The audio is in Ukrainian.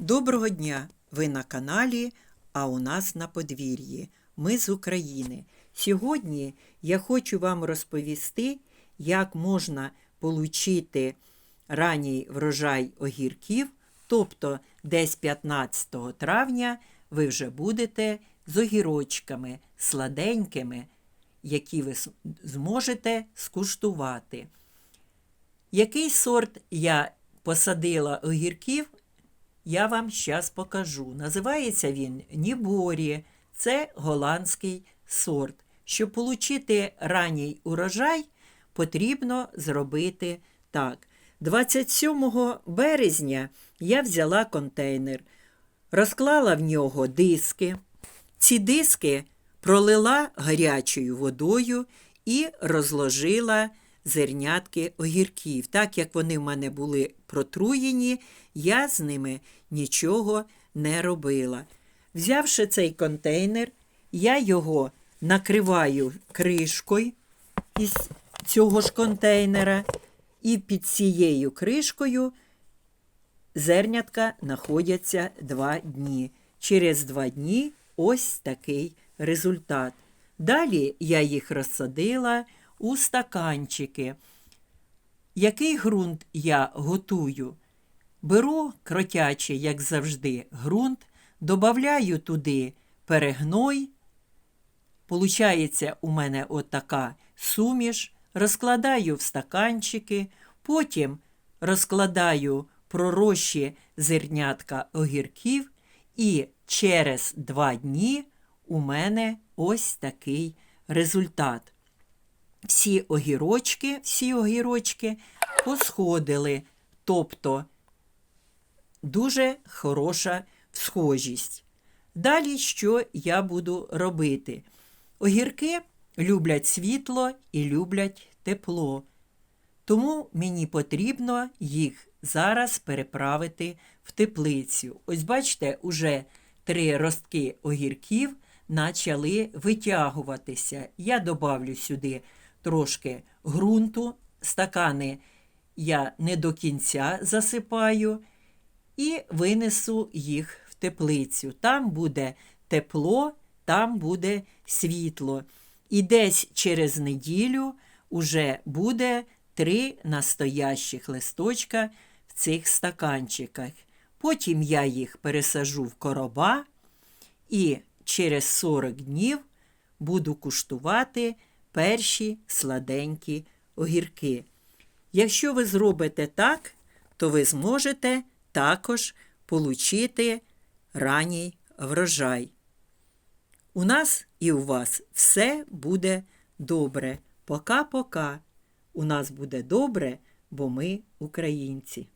Доброго дня! Ви на каналі, а у нас на подвір'ї. Ми з України. Сьогодні я хочу вам розповісти, як можна отримати ранній врожай огірків, тобто десь 15 травня ви вже будете з огірочками сладенькими, які ви зможете скуштувати. Який сорт я посадила огірків, я вам зараз покажу. Називається він Ніборі. Це голландський сорт. Щоб отримати ранній урожай, потрібно зробити так. 27 березня я взяла контейнер, розклала в нього диски. Ці диски пролила гарячою водою і розложила зернятки огірків. Так як вони в мене були протруєні, я з ними нічого не робила. Взявши цей контейнер, я його накриваю кришкою із цього ж контейнера, і під цією кришкою зернятка знаходяться два дні. Через два дні ось такий результат. Далі я їх розсадила у стаканчики. Який ґрунт я готую? Беру кротячий, як завжди, ґрунт, додаю туди перегной. Получається у мене отака суміш, розкладаю в стаканчики, потім розкладаю пророщі зернятка огірків, і через два дні у мене ось такий результат. Всі огірочки, всі огірочки посходили, тобто дуже хороша схожість. Далі що я буду робити? Огірки люблять світло і люблять тепло. Тому мені потрібно їх зараз переправити в теплицю. Ось бачите, уже три ростки огірків почали витягуватися. Я добавлю сюди трошки ґрунту, стакани я не до кінця засипаю і винесу їх в теплицю. Там буде тепло, там буде світло. І десь через неділю уже буде три настоящих листочка в цих стаканчиках. Потім я їх пересажу в короба і через 40 днів буду куштувати перші сладенькі огірки. Якщо ви зробите так, то ви зможете також получити ранній врожай. У нас і у вас все буде добре. Пока-пока. У нас буде добре, бо ми українці.